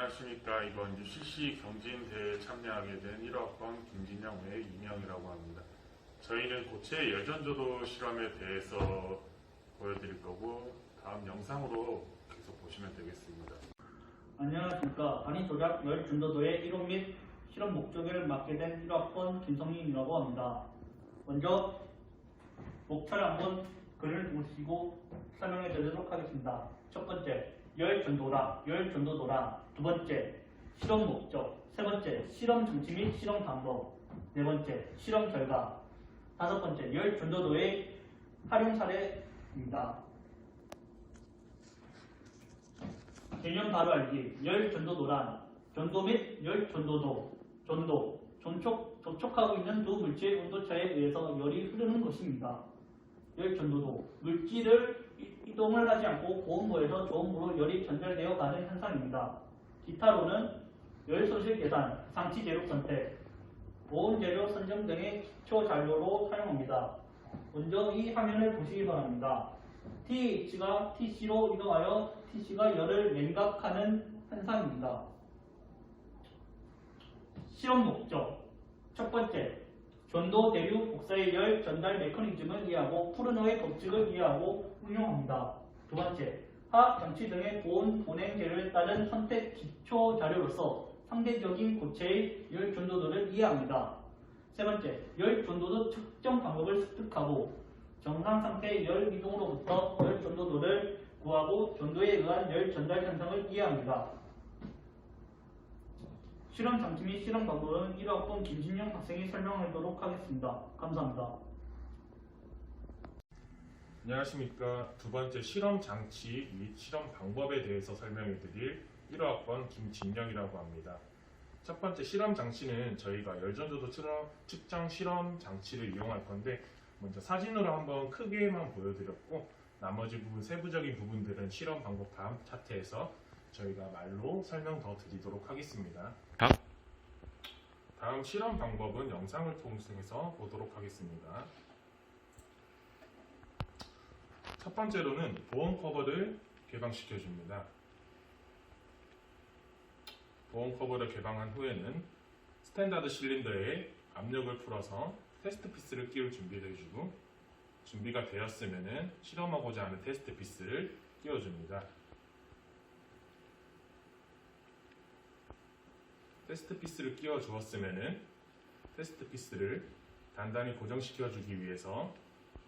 안녕하십니까. 이번 UCC 경진대회에 참여하게 된 1학번 김진영 외 이명이라고 합니다. 저희는 고체 열전조도 실험에 대해서 보여드릴 거고 다음 영상으로 계속 보시면 되겠습니다. 안녕하십니까. 단위 조작 열 준도도의 이론 및 실험 목적을 맡게 된 1학번 김성민이라고 합니다. 먼저 목차를 한번 글을 보시고 설명해 드리도록 하겠습니다. 첫 번째, 열 전도랑, 열 전도도랑. 두 번째, 실험 목적. 세 번째, 실험 장치 및 실험 방법. 네 번째, 실험 결과. 다섯 번째, 열 전도도의 활용 사례입니다. 개념 바로 알기, 열 전도도란 전도 및 열 전도도, 전도, 접촉, 접촉하고 있는 두 물질의 온도차에 의해서 열이 흐르는 것입니다. 열 전도도, 물질을 이- 이동을 하지 않고 고온부에서 저온부로 열이 전달되어 가는 현상입니다. 기타로는 열 소실 계산, 상치 재료 선택, 보온 재료 선정 등의 기초 자료로 사용합니다. 먼저 이 화면을 보시기 바랍니다. TH가 TC로 이동하여 TC가 열을 냉각하는 현상입니다. 실험 목적 첫 번째, 전도 대류 복사의 열 전달 메커니즘을 이해하고 푸르노의 법칙을 이해하고 응용합니다. 두 번째, 화학 장치 등의 보온 보냉제를 따른 선택 기초 자료로서 상대적인 고체의 열 전도도를 이해합니다. 세 번째, 열 전도도 측정 방법을 습득하고 정상 상태의 열 이동으로부터 열 전도도를 구하고 전도에 의한 열 전달 현상을 이해합니다. 실험 장치 및 실험 방법은 1학번 김진영 학생이 설명하도록 하겠습니다. 감사합니다. 안녕하십니까. 두 번째 실험 장치 및 실험 방법에 대해서 설명해 드릴 1학번 김진영이라고 합니다. 첫 번째 실험 장치는 저희가 열전도도 측정- 실험 장치를 이용할 건데 먼저 사진으로 한번 크게만 보여드렸고 나머지 부분 세부적인 부분들은 실험 방법 다음 차트에서 저희가 말로 설명 더 드리도록 하겠습니다. 다음 실험 방법은 영상을 통해서 보도록 하겠습니다. 첫 번째로는 보온 커버를 개방시켜 줍니다. 보온 커버를 개방한 후에는 스탠다드 실린더에 압력을 풀어서 테스트 피스를 끼울 준비를 해주고 준비가 되었으면 실험하고자 하는 테스트 피스를 끼워줍니다. 테스트 피스를 끼워 주었으면 테스트 피스를 단단히 고정시켜 주기 위해서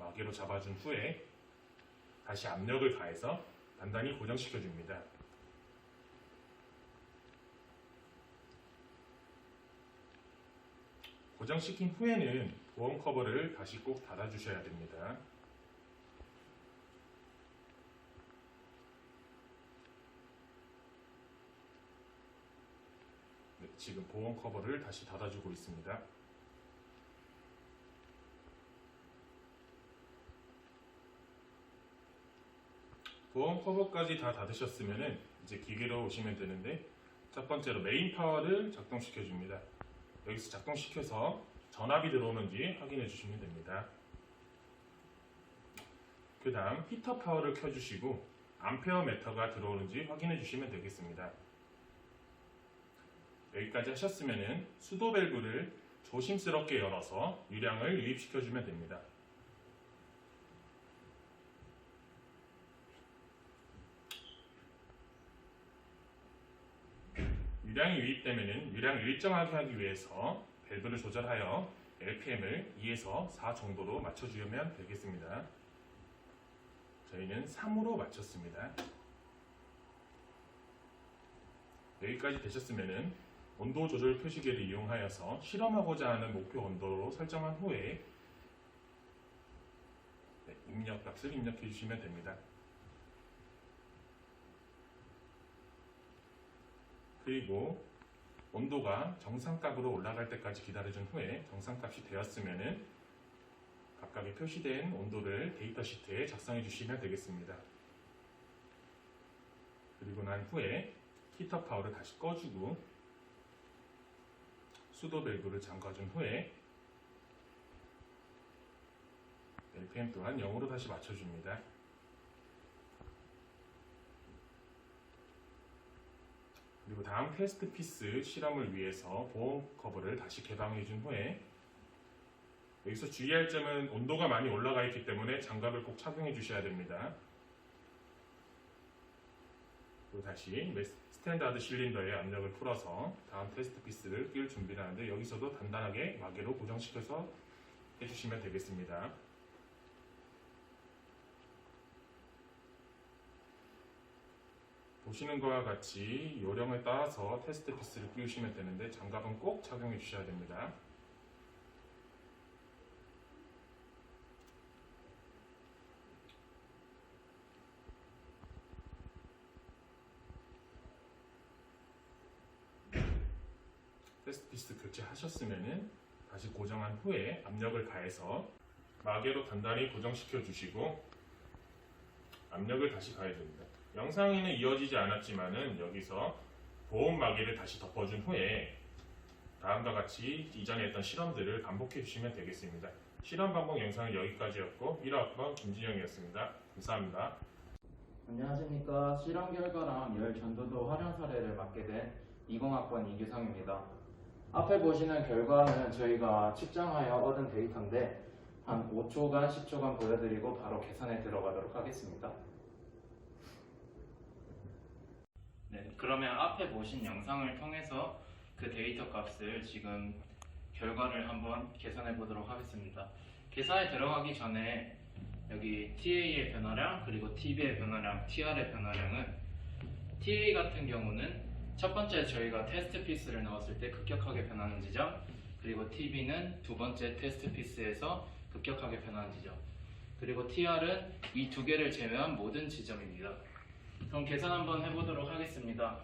마개로 잡아준 후에 다시 압력을 가해서 단단히 고정시켜 줍니다. 고정시킨 후에는 보험 커버를 다시 꼭 닫아 주셔야 됩니다. 지금 보험 커버를 다시 닫아주고 있습니다. 보험 커버까지 다 닫으셨으면 이제 기계로 오시면 되는데 첫 번째로 메인 파워를 작동시켜 줍니다. 여기서 작동시켜서 전압이 들어오는지 확인해 주시면 됩니다. 그 다음 히터 파워를 켜주시고 암페어 메터가 들어오는지 확인해 주시면 되겠습니다. 여기까지 하셨으면 수도 밸브를 조심스럽게 열어서 유량을 유입시켜 주면 됩니다. 유량이 유입되면 유량을 일정하게 하기 위해서 밸브를 조절하여 RPM을 2에서 4 정도로 맞춰주면 되겠습니다. 저희는 3으로 맞췄습니다. 여기까지 되셨으면 온도 조절 표시계를 이용하여서 실험하고자 하는 목표 온도로 설정한 후에 네, 입력 값을 입력해 주시면 됩니다. 그리고 온도가 정상값으로 올라갈 때까지 기다려준 후에 정상값이 되었으면 각각의 표시된 온도를 데이터 시트에 작성해 주시면 되겠습니다. 그리고 난 후에 히터 파워를 다시 꺼주고 수도 밸브를 잠가준 후에 RPM 또한 0으로 다시 맞춰줍니다. 그리고 다음 테스트 피스 실험을 위해서 보온 커버를 다시 개방해 준 후에 여기서 주의할 점은 온도가 많이 올라가 있기 때문에 장갑을 꼭 착용해 주셔야 됩니다. 그리고 다시 메- 스탠다드 실린더에 압력을 풀어서 다음 테스트 피스를 끼울 준비를 하는데 여기서도 단단하게 마개로 고정시켜서 해주시면 되겠습니다. 보시는 것과 같이 요령에 따라서 테스트 피스를 끼우시면 되는데 장갑은 꼭 착용해 주셔야 됩니다. 테스트 피스 교체하셨으면은 다시 고정한 후에 압력을 가해서 마개로 단단히 고정시켜 주시고 압력을 다시 가해야 됩니다. 영상에는 이어지지 않았지만은 여기서 보온 마개를 다시 덮어준 후에 다음과 같이 이전에 했던 실험들을 반복해 주시면 되겠습니다. 실험 반복 영상은 여기까지였고 1학번 김진영이었습니다. 감사합니다. 안녕하십니까. 실험 결과랑 열 전도도 활용 사례를 맡게 된 20학번 이규성입니다. 앞에 보시는 결과는 저희가 측정하여 얻은 데이터인데 한 5초간, 10초간 보여드리고 바로 계산에 들어가도록 하겠습니다. 네, 그러면 앞에 보신 영상을 통해서 그 데이터 값을 지금 결과를 한번 계산해 보도록 하겠습니다. 계산에 들어가기 전에 여기 TA의 변화량 그리고 TB의 변화량, TR의 변화량은 TA 같은 경우는 첫 번째 저희가 테스트 피스를 넣었을 때 급격하게 변하는 지점 그리고 TB는 두 번째 테스트 피스에서 급격하게 변하는 지점 그리고 TR은 이 두 개를 제외한 모든 지점입니다. 그럼 계산 한번 해보도록 하겠습니다.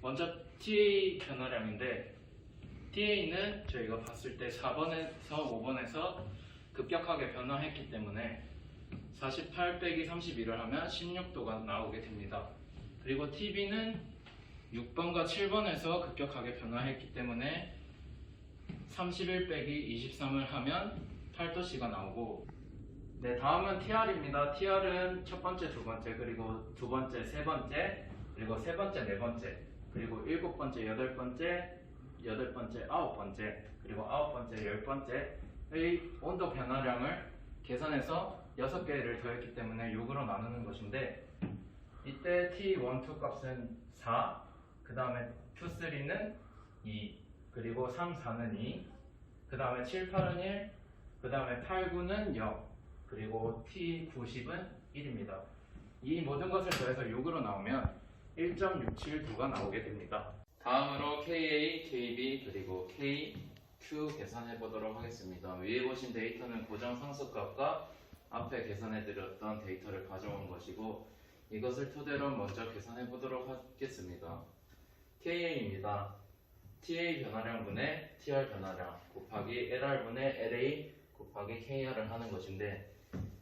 먼저 TA 변화량인데 TA는 저희가 봤을 때 4번에서 5번에서 급격하게 변화했기 때문에 48 빼기 31을 하면 16도가 나오게 됩니다. 그리고 TB는 6번과 7번에서 급격하게 변화했기 때문에 31 빼기 23을 하면 8도씨가 나오고 네 다음은 TR입니다. TR은 첫 번째, 두 번째, 그리고 두 번째, 세 번째, 그리고 세 번째, 네 번째, 그리고 일곱 번째, 여덟 번째, 여덟 번째, 아홉 번째, 그리고 아홉 번째, 열 번째의 온도 변화량을 계산해서 6개를 더했기 때문에 6으로 나누는 것인데 이때 T1, 2 값은 4, 그 다음에 2, 3는 2, 그리고 3, 4는 2, 그 다음에 7, 8은 1, 그 다음에 8, 9는 0, 그리고 T, 90은 1입니다. 이 모든 것을 더해서 6으로 나오면 1.679가 나오게 됩니다. 다음으로 KA, KB, 그리고 K, Q 계산해 보도록 하겠습니다. 위에 보신 데이터는 고정 상수값과 앞에 계산해 드렸던 데이터를 가져온 것이고 이것을 토대로 먼저 계산해 보도록 하겠습니다. KA입니다. TA 변화량분의 TR 변화량 곱하기 LR분의 LA 곱하기 KR을 하는 것인데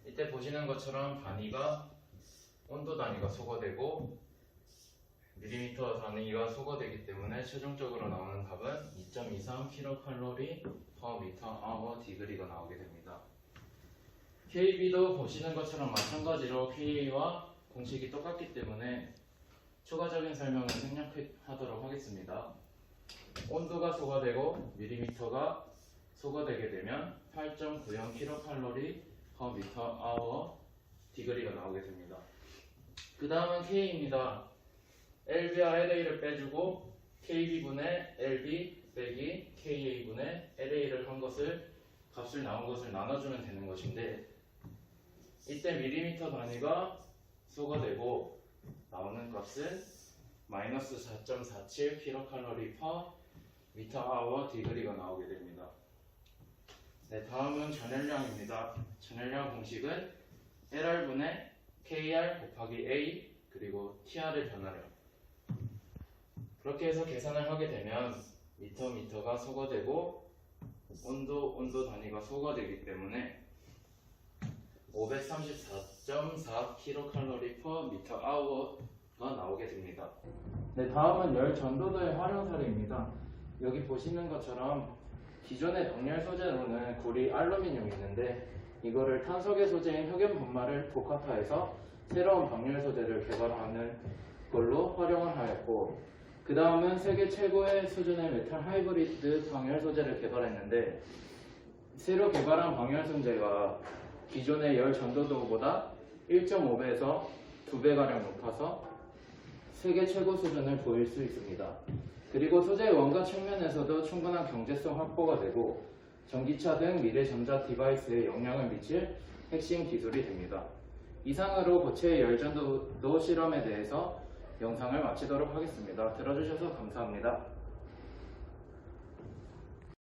이때 보시는 것처럼 단위가 온도 단위가 소거되고 밀리미터 단위가 소거되기 때문에 최종적으로 나오는 값은 2.23 킬로칼로리 per 미터 아워 디그리가 나오게 됩니다. KB도 보시는 것처럼 마찬가지로 KA와 공식이 똑같기 때문에 추가적인 설명은 생략하도록 하겠습니다. 온도가 소거되고 밀리미터가 소거되게 되면 8.90 킬로칼로리 per 미터 아워 디그리가 나오게 됩니다. 그 다음은 K입니다. LB와 LA를 빼주고 KB분의 LB 빼기 KA분의 LA를 한 것을 값을 나온 것을 나눠주면 되는 것인데 이때 밀리미터 단위가 소거되고 나오는 값은 마이너스 4.47 킬로칼로리 퍼 미터 아워 디그리가 나오게 됩니다. 네, 다음은 전열량입니다. 전열량 공식은 LR분의 KR 곱하기 A 그리고 TR의 변화량 그렇게 해서 계산을 하게 되면 미터 미터가 소거되고 온도 온도 단위가 소거되기 때문에 534.4 킬로칼로리 퍼 미터 아워가 나오게 됩니다. 네, 다음은 열 전도도의 활용 사례입니다. 여기 보시는 것처럼 기존의 동열 소재로는 구리 알루미늄이 있는데 이거를 탄소계 소재인 흑연 분말을 복합화해서 새로운 방열 소재를 개발하는 걸로 활용을 하였고 그 다음은 세계 최고의 수준의 메탈 하이브리드 방열 소재를 개발했는데 새로 개발한 방열 소재가 기존의 열 전도도보다 1.5배에서 2배가량 높아서 세계 최고 수준을 보일 수 있습니다. 그리고 소재 원가 측면에서도 충분한 경제성 확보가 되고 전기차 등 미래 전자 디바이스에 영향을 미칠 핵심 기술이 됩니다. 이상으로 고체 열전도 실험에 대해서 영상을 마치도록 하겠습니다. 들어주셔서 감사합니다.